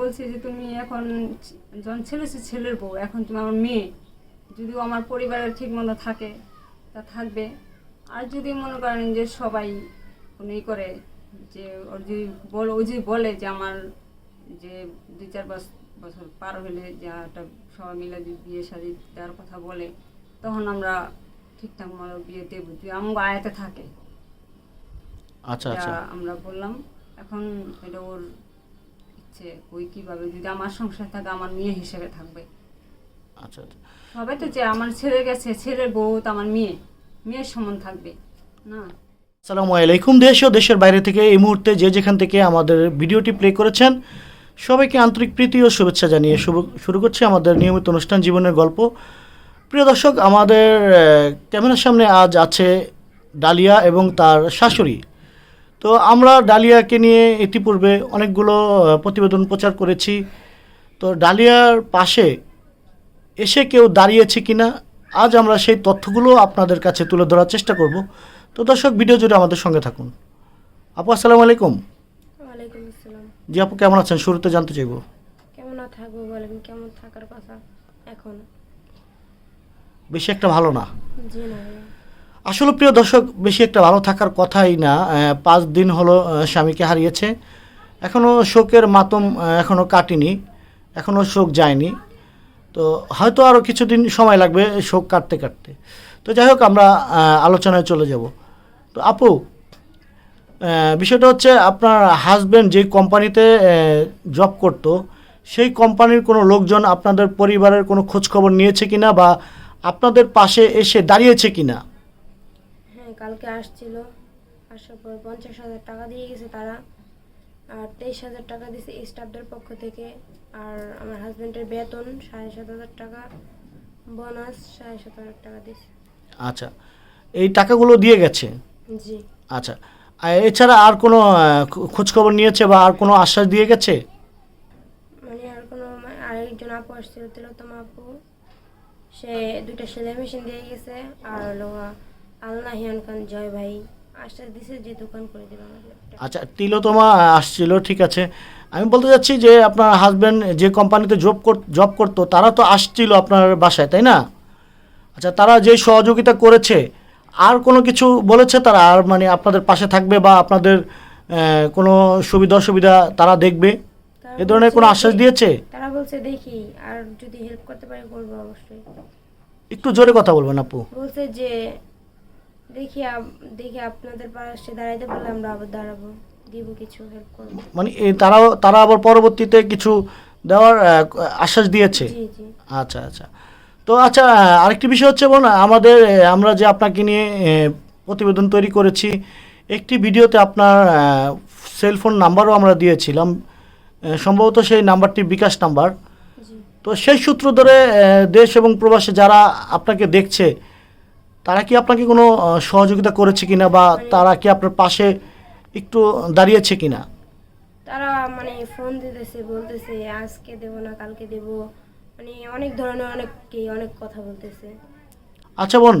বলছে যে তুমি এখন যখন ছেলে সে ছেলের বউ এখন তুমি আমার মেয়ে। যদি ও আমার পরিবারের ঠিক মতো থাকে তা থাকবে। আর যদি মনে করেন যে সবাই কোনো ই করে যে ওর যদি বল ও যদি বলে যে আমার যে দুই চার বছর বছর পার হলে যে একটা সবাই মিলে যদি বিয়ে শাদি দেওয়ার কথা বলে তখন আমরা ঠিকঠাক মতো বিয়ে দেবো। যদি আমার আয়াতে থাকে। আচ্ছা আচ্ছা। আমরা বললাম এখন এটা ওর ইচ্ছে ওই কীভাবে যদি আমার সংসার থাকে আমার মেয়ে হিসেবে থাকবে। আচ্ছা আচ্ছা। সবাই তো যে আমার ছেলে গেছে ছেলের বউ তো আমার মেয়ে। মেয়ের সমান থাকবে না? আসসালামু আলাইকুম দেশ ও দেশের বাইরে থেকে এই মুহূর্তে যে যেখান থেকে আমাদের ভিডিওটি প্লে করেছেন সবাইকে আন্তরিক প্রীতি ও শুভেচ্ছা জানিয়ে শুভ- শুরু করছি আমাদের নিয়মিত অনুষ্ঠান জীবনের গল্প। প্রিয় দর্শক আমাদের ক্যামেরার সামনে আজ আছে ডালিয়া এবং তার শাশুড়ি। তো আমরা ডালিয়াকে নিয়ে ইতিপূর্বে অনেকগুলো প্রতিবেদন প্রচার করেছি। তো ডালিয়ার পাশে এসে কেউ দাঁড়িয়েছে কিনা আজ আমরা সেই তথ্যগুলো আপনাদের কাছে তুলে ধরার চেষ্টা করব। তো দর্শক ভিডিও জুড়ে আমাদের সঙ্গে থাকুন। আপু আসসালামু আলাইকুম। জি আপু কেমন আছেন? শুরুতে জানতে চাইব। কেমন থাকব বলেন কেমন থাকার কথা এখন? বেশি একটা ভালো না। জি না। আসলে প্রিয় দর্শক, বেশি একটা ভালো থাকার কথাই না। পাঁচ দিন হলো স্বামীকে হারিয়েছে। এখনও শোকের মাতম এখনও কাটেনি। এখনও শোক যায়নি। তো হয়তো আরও কিছুদিন সময় লাগবে শোক কাটতে কাটতে। তো যাই হোক, আমরা আলোচনায় চলে যাব। তো আপু বিষয়টা হচ্ছে আপনার হাজব্যান্ড যে কোম্পানিতে জব করতো, সেই কোম্পানির কোনো লোকজন আপনাদের পরিবারের কোনো খোঁজ খবর নিয়েছে কিনা বা আপনাদের পাশে এসে দাঁড়িয়েছে কিনা? কালকে আসছিল আসার পর পঞ্চাশ হাজার টাকা দিয়ে গেছে তারা আর তেইশ হাজার টাকা দিয়েছে স্টাফদের পক্ষ থেকে আর আমার হাজব্যান্ডের বেতন সাড়ে সাত হাজার টাকা বোনাস সাড়ে সাত হাজার টাকা দিয়েছে আচ্ছা এই টাকাগুলো দিয়ে গেছে? জি। আচ্ছা এছাড়া আর কোনো খোঁজখবর নিয়েছে বা আর কোনো আশ্বাস দিয়ে গেছে? মানে আর কোনো মা- আরেকজন আপু আসছিল তিলোত্তম আপু সে দুইটা সেলাই মেশিন দিয়ে গেছে আর হলো আল্লাহ খান জয় ভাই আশ্বাস দিছে যে দোকান করে দেবে আমাদের আচ্ছা তিলোতমা আসছিল ঠিক আছে। আমি বলতে চাচ্ছি যে আপনার হাজব্যান্ড যে কোম্পানিতে জব জব করতো তারা তো আসছিল আপনার বাসায় তাই না? আচ্ছা তারা যে সহযোগিতা করেছে আর কোনো কিছু বলেছে তারা? আর মানে আপনাদের পাশে থাকবে বা আপনাদের কোনো সুবিধা অসুবিধা তারা দেখবে? এ ধরনের কোনো আশ্বাস দিয়েছে? তারা বলছে দেখি আর যদি হেল্প করতে পারি করব অবশ্যই। একটু জোরে কথা বলবেন আপু। বলছে যে দেখি দেখি আপনাদের পাশে দাঁড়াইতে পারলে আমরা আবার দাঁড়াবো দিব কিছু হেল্প করব। মানে এ তারাও তারা আবার পরবর্তীতে কিছু দেওয়ার আশ্বাস দিয়েছে? আচ্ছা আচ্ছা। তো আচ্ছা আরেকটি বিষয় হচ্ছে বোন আমাদের আমরা যে আপনাকে নিয়ে প্রতিবেদন তৈরি করেছি একটি ভিডিওতে আপনার সেলফোন নাম্বারও আমরা দিয়েছিলাম সম্ভবত সেই নাম্বারটি বিকাশ নাম্বার তো সেই সূত্র ধরে দেশ এবং প্রবাসে যারা আপনাকে দেখছে তারা কি আপনাকে কোনো সহযোগিতা করেছে কিনা বা তারা কি আপনার পাশে একটু দাঁড়িয়েছে কিনা? তারা মানে ফোন দিতেছে বলতেছে আজকে দেবো না কালকে দেবো। মানে অনেক ধরনের অনেক কি অনেক কথা বলতেছে। আচ্ছা বোন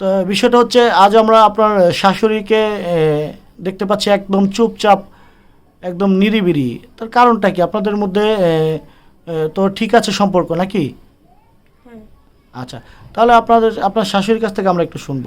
তো বিষয়টা হচ্ছে আজ আমরা আপনার শাশুড়িকে দেখতে পাচ্ছি একদম চুপচাপ একদম নিরিবিরি। তার কারণটা কি? আপনাদের মধ্যে তো ঠিক আছে সম্পর্ক নাকি? আচ্ছা তাহলে আপনাদের আপনার শাশুড়ির কাছ থেকে আমরা একটু শুনব।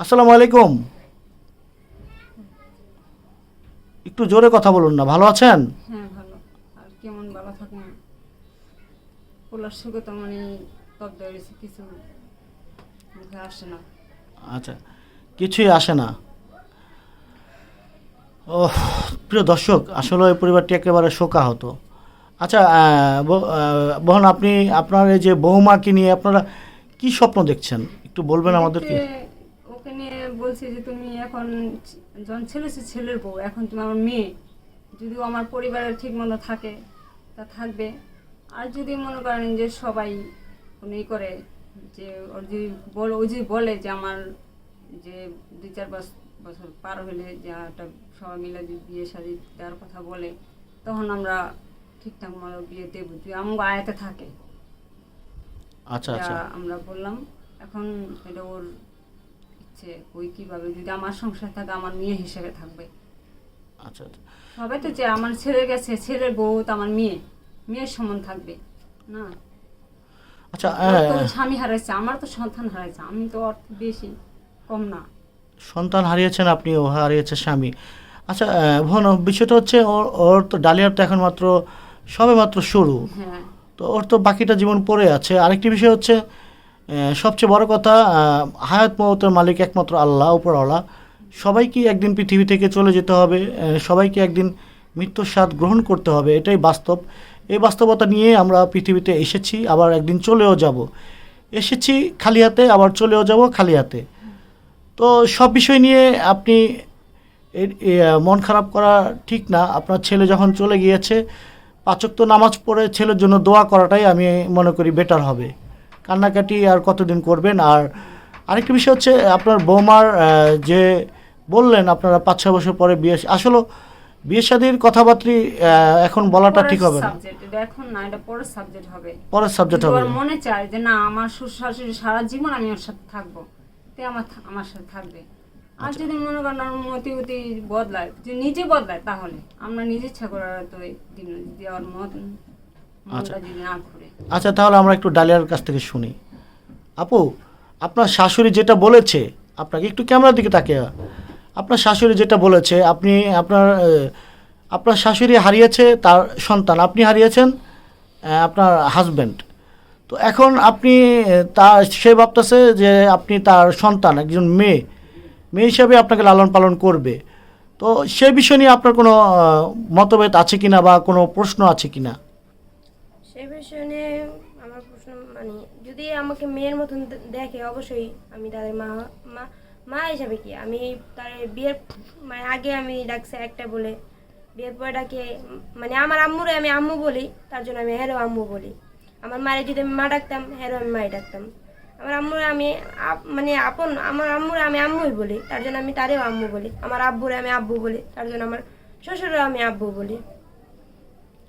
আসসালামু আলাইকুম। একটু জোরে কথা বলুন না ভালো আছেন? হ্যাঁ ভালো। আর কেমন ভালো থাকুন? পোলার সুখে তো মানে তব্দ হয়েছে কিছু মুখে আসে না। আচ্ছা কিছুই আসে না। ও প্রিয় দর্শক আসলে এই পরিবারটি একেবারে শোকাহত। আচ্ছা আহ, ব- আহ, বোন আপনি আপনার এই যে বৌমাকে নিয়ে আপনারা কি স্বপ্ন দেখছেন? একটু বলবেন আমাদেরকে। ওকে নিয়ে বলছে যে তুমি এখন যখন ছেলে সে ছেলের বউ এখন তুমি আমার মেয়ে। যদি ও আমার পরিবারের ঠিক মতো থাকে তা থাকবে। আর যদি মনে করেন যে সবাই কোনো ই করে যে ওর যদি বল ও যদি বলে যে আমার যে দুই চার বছ- বছর পার হলে যে একটা সবাই মিলে যদি বিয়ে শাদি দেওয়ার কথা বলে তখন আমরা ঠিকঠাক মতো বিয়ে দেবো যদি আমার আয়াতে থাকে। আচ্ছা আচ্ছা। আমরা বললাম এখন এটা ওর ইচ্ছে ওই কীভাবে? যদি আমার সংসার থাকে আমার মেয়ে হিসেবে থাকবে। আচ্ছা আচ্ছা। তো চায় আমার ছেলের কাছে ছেলের বউ তো আমার মেয়ে মেয়ের সমান থাকবে না? আচ্ছা আহ, স্বামী হারাইছে আমার তো সন্তান হারাইছে আমি তো অর্থ বেশি কম না। সন্তান হারিয়েছেন আপনিও হারিয়েছে স্বামী। আচ্ছা বিষয়টা হচ্ছে ওর ওর তো ডালিয়ার তো এখন মাত্র সবে মাত্র শুরু। হ্যাঁ। তো ওর তো বাকিটা জীবন পড়ে আছে। আরেকটি বিষয় হচ্ছে সবচেয়ে বড় কথা হায়াত মহতের মালিক একমাত্র আল্লাহ উপরওয়ালা। সবাইকে একদিন পৃথিবী থেকে চলে যেতে হবে সবাইকে একদিন মৃত্যুর স্বাদ গ্রহণ করতে হবে এটাই বাস্তব। এই বাস্তবতা নিয়ে আমরা পৃথিবীতে এসেছি আবার একদিন চলেও যাব। এসেছি খালি হাতে আবার চলেও যাব খালি হাতে। তো সব বিষয় নিয়ে আপনি এর- মন খারাপ করা ঠিক না। আপনার ছেলে যখন চলে গিয়েছে পাচক তো নামাজ পড়ে ছেলের জন্য দোয়া করাটাই আমি মনে করি বেটার হবে। কান্নাকাটি আর কতদিন করবেন? আর আরেকটা বিষয় হচ্ছে আপনার বৌমার যে বললেন আপনারা পাঁচ ছয় বছর পরে বিয়ে আসলে বিয়ে শাদির কথাবার্তা এখন বলাটা ঠিক হবে না। এটা এখন না এটা পরের সাবজেক্ট হবে। পরের সাবজেক্ট হবে মনে চায় যে না আমার শ্বশুর শাশুড়ি সারা জীবন আমি ওর সাথে থাকব। তে আমার আমার সাথে থাকবে। আর আচ্ছা। যদি মনে করেন মতি উতি বদলায় যে নিজে বদলায় তাহলে আমরা নিজে ইচ্ছা করে আর তো যদি ওর মন আচ্ছা। যদি আচ্ছা তাহলে আমরা একটু ডালিয়ার কাছ থেকে শুনি। আপু আপনার শাশুড়ি যেটা বলেছে আপনাকে একটু ক্যামেরার দিকে তাকিয়ে। আপনার শাশুড়ি যেটা বলেছে আপনি আপনার আপনার শাশুড়ি হারিয়েছে তার সন্তান আপনি হারিয়েছেন আপনার হাজব্যান্ড তো এখন আপনি তার সে ভাবতেছে যে আপনি তার সন্তান একজন মেয়ে। মেয়ে হিসাবে আপনাকে লালন পালন করবে। তো সে বিষয় নিয়ে আপনার কোনো মতভেদ আছে কিনা বা কোনো প্রশ্ন আছে কিনা? সে বিষয়ে নিয়ে আমার প্রশ্ন মানে যদি আমাকে মেয়ের মতন দেখে অবশ্যই আমি তাদের মা মা মা হিসাবে কি? আমি তার বিয়ের মানে আগে আমি ডাকছে একটা বলে, বিয়ের পরে ডাকে মানে আমার আম্মুরে আমি আম্মু বলি, তার জন্য আমি হেরো আম্মু বলি। আমার মায়ের যদি আমি মা ডাকতাম হেরো আমি মাই ডাকতাম। আমার আম্মুর আমি মানে আপন আমার আম্মুর আমি আম্মুই বলি তার জন্য আমি তারেও আম্মু বলি। আমার আব্বুরে আমি আব্বু বলি তার জন্য আমার শ্বশুরেও আমি আব্বু বলি।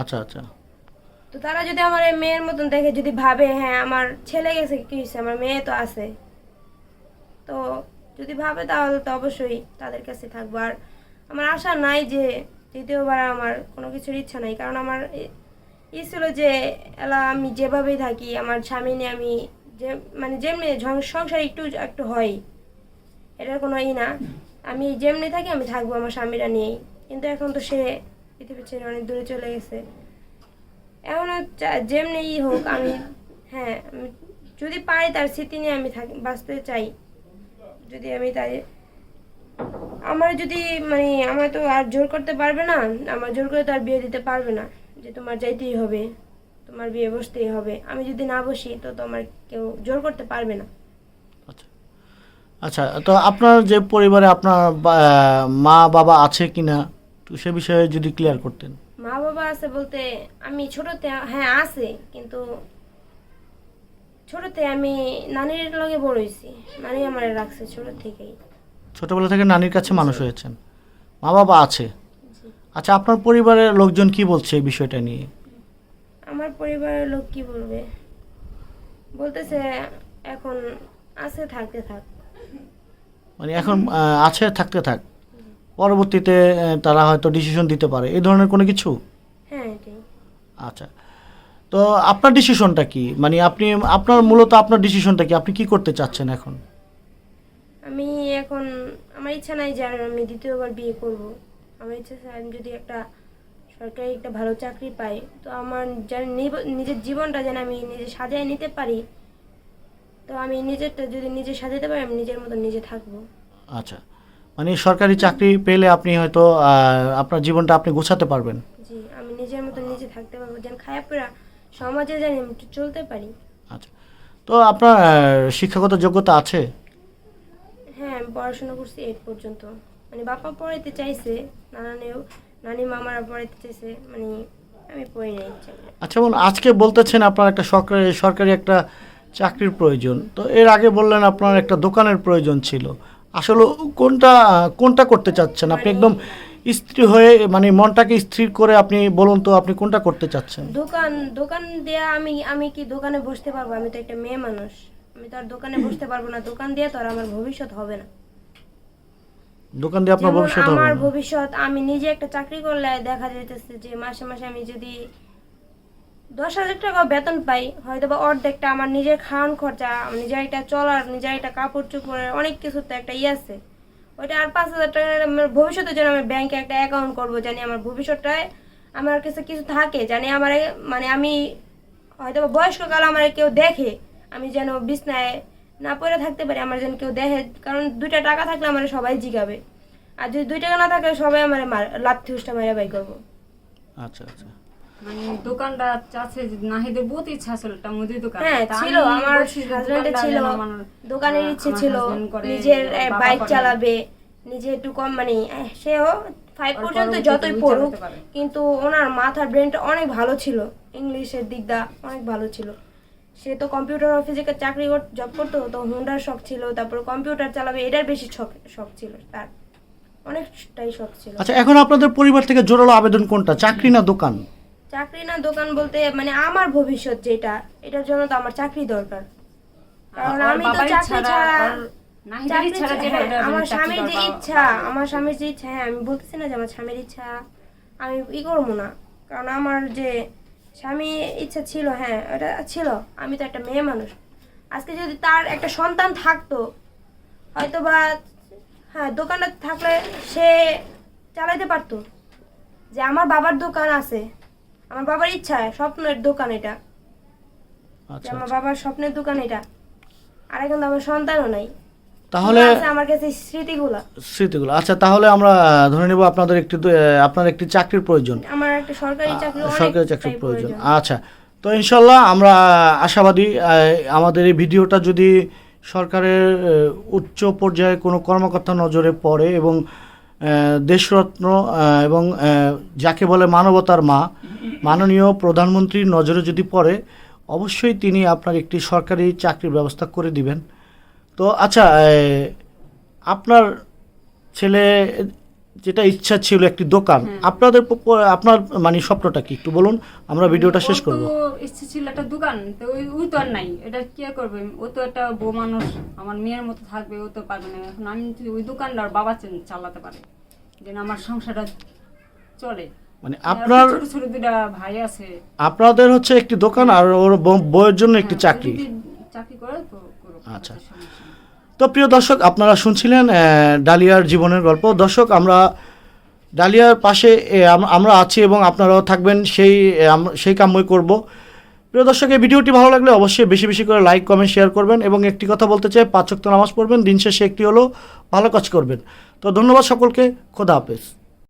আচ্ছা আচ্ছা। তো তারা যদি আমার এই মেয়ের মতন দেখে যদি ভাবে হ্যাঁ আমার ছেলে গেছে কি হয়েছে আমার মেয়ে তো আছে। তো যদি ভাবে তাহলে তো অবশ্যই তাদের কাছে থাকব। আর আমার আশা নাই যে দ্বিতীয়বার আমার কোনো কিছুর ইচ্ছা নাই। কারণ আমার ই ছিল যে এলা আমি যেভাবেই থাকি আমার স্বামী নিয়ে আমি যে মানে যেমনি সংসার একটু একটু হয় এটার কোনো ই না। আমি যেমনি থাকি, আমি থাকব আমার স্বামীরা নিয়েই। কিন্তু এখন তো সে পৃথিবী ছেড়ে অনেক দূরে চলে গেছে। এখনও চা- যেমনি হোক, আমি হ্যাঁ আমি যদি পারি তার স্মৃতি নিয়ে আমি থাকি, বাঁচতে চাই। যদি আমি তাই, আমার যদি মানে আমার তো আর জোর করতে পারবে না, আমার জোর করে তো আর বিয়ে দিতে পারবে না, যে তোমার যাইতেই হবে। তোমার বিয়ে বসতেই হবে। আমি যদি না বসি তো তোমার কেউ জোর করতে পারবে না। আচ্ছা। আচ্ছা তো আপনার যে পরিবারে আপনার মা বাবা আছে কিনা তো সে বিষয়ে যদি ক্লিয়ার করতেন। মা বাবা আছে বলতে আমি ছোটতে হ্যাঁ আছে কিন্তু ছোটতে আমি নানির লগে বড় হয়েছি। নানি আমার রাখছে ছোট থেকেই। ছোটবেলা থেকে নানির কাছে মানুষ হয়েছেন। মা বাবা আছে। আচ্ছা আপনার পরিবারের লোকজন কি বলছে এই বিষয়টা নিয়ে? আমার পরিবারের লোক কি বলবে? বলতেছে এখন আছে থাকতে থাক। মানে এখন আছে থাকতে থাক। পরবর্তীতে তারা হয়তো ডিসিশন দিতে পারে। এই ধরনের কোনো কিছু? হ্যাঁ আচ্ছা। তো আপনার ডিসিশনটা কি? মানে আপনি আপনার মূলত আপনার ডিসিশনটা কি? আপনি কি করতে চাচ্ছেন এখন? আমি এখন আমার ইচ্ছা নাই যে আমি দ্বিতীয়বার বিয়ে করব। আমার ইচ্ছা আমি যদি একটা সরকারি একটা ভালো চাকরি পাই তো আমার যেন নিজের জীবনটা যেন আমি নিজে সাজিয়ে নিতে পারি তো আমি নিজেরটা যদি নিজে সাজাতে পারি আমি নিজের মতো নিজে থাকব। আচ্ছা মানে সরকারি চাকরি পেলে আপনি হয়তো আপনার জীবনটা আপনি গোছাতে পারবেন। জি আমি নিজের মতো নিজে থাকতে পারব যেন খায়া পেরা সমাজে যেন আমি একটু চলতে পারি। আচ্ছা তো আপনার শিক্ষাগত যোগ্যতা আছে? হ্যাঁ আমি পড়াশোনা করছি এইট পর্যন্ত। মানে বাবা পড়াইতে চাইছে নানানেও নানি মামারা পড়াইতে চাইছে মানে আমি পড়ি নাই ইচ্ছা করে। আচ্ছা বোন আজকে বলতেছেন আপনার একটা সরকারি সরকারি একটা চাকরির প্রয়োজন। তো এর আগে বললেন আপনার একটা দোকানের প্রয়োজন ছিল। আসলে কোনটা কোনটা করতে চাচ্ছেন? আপনি একদম স্ত্রী হয়ে মানে মনটাকে স্থির করে আপনি বলুন তো আপনি কোনটা করতে চাচ্ছেন? দোকান দোকান দেয়া আমি আমি কি দোকানে বসতে পারব? আমি তো একটা মেয়ে মানুষ। আমি তো আর দোকানে বসতে পারব না। দোকান দিয়ে তো আর আমার ভবিষ্যৎ হবে না। দোকান দিয়ে আপনার ভবিষ্যৎ হবে আমার ভবিষ্যৎ আমি নিজে একটা চাকরি করলে দেখা যাইতেছে যে মাসে মাসে আমি যদি দশ হাজার টাকা বেতন পাই হয়তো বা অর্ধেকটা আমার নিজের খাওয়ান খরচা নিজের একটা চলার নিজের একটা কাপড় চোপড়ের অনেক কিছু তো একটা ইয়ে আছে। ওইটা আর পাঁচ হাজার টাকা আমার ভবিষ্যতে যেন আমি ব্যাংকে একটা অ্যাকাউন্ট করব জানি আমার ভবিষ্যৎটায় আমার কাছে কিছু থাকে জানি আমার মানে আমি হয়তো বা বয়স্ককাল আমার কেউ দেখে আমি যেন বিছনায় না পড়ে থাকতে পারি আমার যেন কেউ দেখে কারণ দুইটা টাকা থাকলে আমার সবাই জিগাবে। আর যদি দুই টাকা না থাকে সবাই আমার লাথি উষ্টা মেরে বাই করব। আচ্ছা আচ্ছা। মানে দোকানটা চাচ্ছে নাহিদের বহুত ইচ্ছা ছিল একটা মুদির দোকান। হ্যাঁ ছিল আমার হাজবেন্ডের ছিল। দোকানের ইচ্ছে ছিল নিজের বাইক চালাবে নিজে একটু কম মানে সেও ফাইভ পর্যন্ত যতই পড়ুক কিন্তু ওনার মাথার ব্রেনটা অনেক ভালো ছিল। ইংলিশের দিকটা অনেক ভালো ছিল। সে তো কম্পিউটার অফিসে চাকরি জব করতো তো হুন্ডার শখ ছিল তারপর কম্পিউটার চালাবে এটার বেশি শখ শখ ছিল তার অনেকটাই শখ ছিল। আচ্ছা এখন আপনাদের পরিবার থেকে জোরালো আবেদন কোনটা চাকরি না দোকান? চাকরি না দোকান বলতে মানে আমার ভবিষ্যৎ যেটা এটার জন্য তো আমার চাকরি দরকার। কারণ আমি তো চাকরি ছাড়া চাকরি ছাড়া- যেটা, হ্যাঁ, আমার স্বামীর যে ইচ্ছা আমার স্বামীর যে ইচ্ছা হ্যাঁ আমি বলতেছি না যে আমার স্বামীর ইচ্ছা আমি ই করব না। কারণ আমার যে স্বামী ইচ্ছা ছিল হ্যাঁ ওটা ছিল। আমি তো একটা মেয়ে মানুষ। আজকে যদি তার একটা সন্তান থাকতো হয়তো বা হ্যাঁ দোকানটা থাকলে সে চালাইতে পারতো। যে আমার বাবার দোকান আছে আমার বাবার ইচ্ছা স্বপ্নের দোকান এটা। যে আচ্ছা আমার আচ্ছা। বাবার স্বপ্নের দোকান এটা। আর এখন তো আমার সন্তানও নাই। তাহলে আমার কাছে স্মৃতিগুলা। স্মৃতিগুলো। আচ্ছা তাহলে আমরা ধরে নেব আপনাদের একটি আপনার একটি চাকরির প্রয়োজন। আমার একটা সরকারি চাকরি সরকারি চাকরির প্রয়োজন। আচ্ছা তো ইনশাল্লাহ আমরা আশাবাদী আমাদের এই ভিডিওটা যদি সরকারের উচ্চ পর্যায়ে কোনো কর্মকর্তা নজরে পড়ে এবং দেশরত্ন এবং যাকে বলে মানবতার মা মাননীয় প্রধানমন্ত্রীর নজরে যদি পড়ে অবশ্যই তিনি আপনার একটি সরকারি চাকরির ব্যবস্থা করে দিবেন। তো আচ্ছা আপনার ছেলে যেটা ইচ্ছা ছিল একটি দোকান আপনাদের আপনার মানে স্বপ্নটা কি? একটু বলুন আমরা ভিডিওটা শেষ করব। ওর ইচ্ছে ছিল একটা দোকান তো ওই ওই তো আর নাই। এটা কি করবে? ও তো একটা বউ মানুষ আমার মেয়ের মতো থাকবে ও তো পারবে না। এখন আমি যদি ওই দোকানটার বাবা চে- চালাতে পারে যেন আমার সংসারটা চলে। মানে আপনার ছোট ছোট দুটা ভাই আছে। আপনাদের হচ্ছে একটি দোকান আর ওর বউয়ের জন্য একটি হ্যাঁ, চাকরি। চাকরি করে তো আচ্ছা। তো প্রিয় দর্শক, আপনারা শুনছিলেন ডালিয়ার জীবনের গল্প। দর্শক, আমরা ডালিয়ার পাশে আমরা আছি এবং আপনারাও থাকবেন, সেই সেই কামই করব। প্রিয় দর্শক, এই ভিডিওটি ভালো লাগলে অবশ্যই বেশি বেশি করে লাইক, কমেন্ট, শেয়ার করবেন এবং একটি কথা বলতে চাই পাঁচক্ত নামাজ পড়বেন, দিন শেষে একটি হলো ভালো কাজ করবেন। তো ধন্যবাদ সকলকে, খোদা হাফেজ।